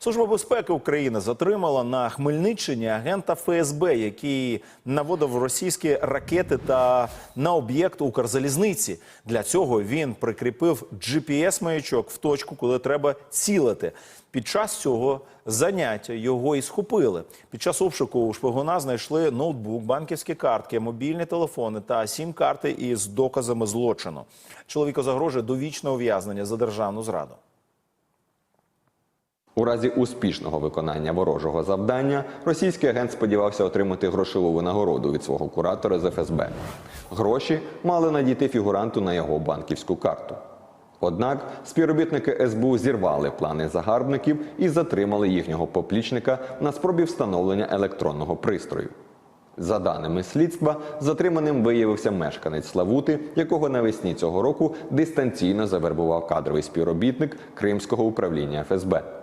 Служба безпеки України затримала на Хмельниччині агента ФСБ, який наводив російські ракети та на об'єкт Укрзалізниці. Для цього він прикріпив GPS-маячок в точку, коли треба цілити. Під час цього заняття його і схопили. Під час обшуку у шпигуна знайшли ноутбук, банківські картки, мобільні телефони та сім-карти із доказами злочину. Чоловіку загрожує довічне ув'язнення за державну зраду. У разі успішного виконання ворожого завдання російський агент сподівався отримати грошову винагороду від свого куратора з ФСБ. Гроші мали надійти фігуранту на його банківську карту. Однак співробітники СБУ зірвали плани загарбників і затримали їхнього поплічника на спробі встановлення електронного пристрою. За даними слідства, затриманим виявився мешканець Славути, якого навесні цього року дистанційно завербував кадровий співробітник Кримського управління ФСБ.